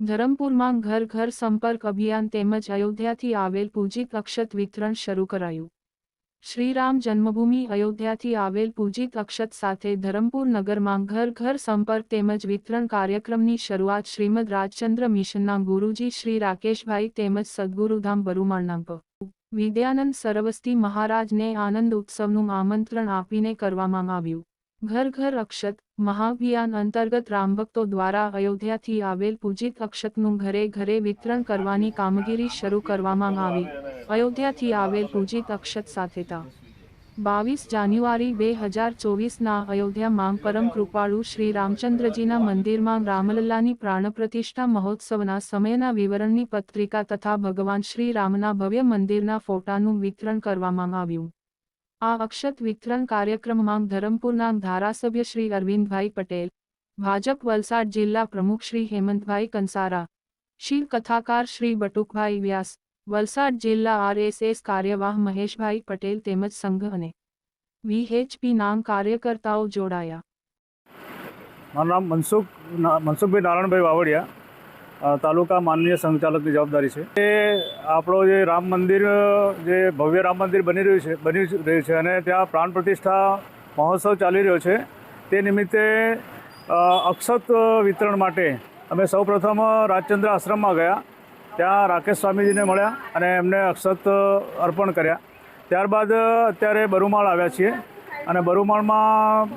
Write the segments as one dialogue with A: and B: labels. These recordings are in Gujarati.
A: ધરમપુરમાં ઘર ઘર સંપર્ક અભિયાન તેમજ અયોધ્યાથી આવેલ પૂજિત અક્ષત વિતરણ શરૂ કરાયું શ્રીરામ જન્મભૂમિ અયોધ્યાથી આવેલ પૂજિત અક્ષત સાથે ધરમપુર નગરમાં ઘર ઘર સંપર્ક તેમજ વિતરણ કાર્યક્રમની શરૂઆત શ્રીમદ રાજચંદ્ર મિશનના ગુરુજી શ્રી રાકેશભાઈ તેમજ સદગુરુધામ બરુમાળના પ. વિદ્યાનંદ સરવસ્તી મહારાજને આનંદ ઉત્સવનું આમંત્રણ આપીને કરવામાં આવ્યું ઘર ઘર અક્ષત મહાભિયાન અંતર્ગત રામભક્તો દ્વારા અયોધ્યાથી આવેલ પૂજિત અક્ષતનું ઘરે ઘરે વિતરણ કરવાની કામગીરી શરૂ કરવામાં આવી. અયોધ્યાથી આવેલ પૂજિત અક્ષત સાથે બાવીસ જાન્યુઆરી બે હજાર ચોવીસના અયોધ્યામાં પરમ કૃપાળુ શ્રી રામચંદ્રજીના મંદિરમાં રામલલ્લાની પ્રાણપ્રતિષ્ઠા મહોત્સવના સમયના વિવરણની પત્રિકા તથા ભગવાન શ્રી રામના ભવ્ય મંદિરના ફોટાનું વિતરણ કરવામાં આવ્યું. આ અક્ષત વિતરણ કાર્યક્રમમાં ધરમપુરના ધારાસભ્ય શ્રી અરવિંદભાઈ પટેલ, ભાજપ વલસાડ જિલ્લા પ્રમુખ શ્રી હેમંતભાઈ કંસારા શિવ કથાકાર શ્રી બટુકભાઈ વ્યાસ, વલસાડ જિલ્લા આરએસએસ કાર્યવાહ મહેશભાઈ પટેલ તેમજ સંઘ અને વીએચપી નામ કાર્યકર્તાઓ જોડાયા.
B: મારું નામ મનસુખ, મનસુખભાઈ નારાયણભાઈ વાવડિયા તાલુકા માનનીય સંચાલકની જવાબદારી છે. એ આપણો જે રામ મંદિર, જે ભવ્ય રામ મંદિર બની રહ્યું છે, બની રહ્યું છે અને ત્યાં પ્રાણ પ્રતિષ્ઠા મહોત્સવ ચાલી રહ્યો છે. તે નિમિત્તે અક્ષત વિતરણ માટે અમે સૌપ્રથમ રાજચંદ્ર આશ્રમમાં ગયા. ત્યાં રાકેશ સ્વામીજીને મળ્યા અને એમને અક્ષત અર્પણ કર્યા. ત્યારબાદ અત્યારે બરુમાળ આવ્યા છીએ અને બરુમાળમાં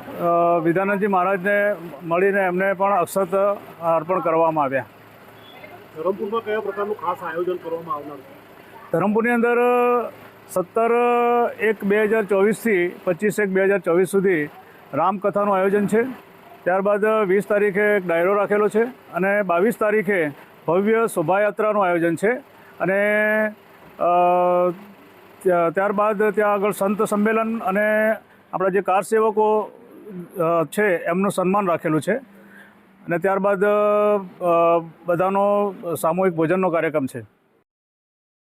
B: વિધાનંદજી મહારાજને મળીને એમને પણ અક્ષત અર્પણ કરવામાં આવ્યા.
C: ધરમપુરમાં કયા પ્રકારનું ખાસ આયોજન કરવામાં આવનાર છે?
B: ધરમપુરની અંદર સત્તર એક બે હજાર ચોવીસથી પચીસ એક બે હજાર ચોવીસ સુધી રામકથાનું આયોજન છે. ત્યારબાદ વીસ તારીખે એક ડાયરો રાખેલો છે અને બાવીસ તારીખે ભવ્ય શોભાયાત્રાનું આયોજન છે. અને ત્યારબાદ ત્યાં આગળ સંત સંમેલન અને આપણા જે કાર સેવકો છે એમનું સન્માન રાખેલું છે. અને ત્યારબાદ બધાનો સામૂહિક ભોજનનો કાર્યક્રમ છે.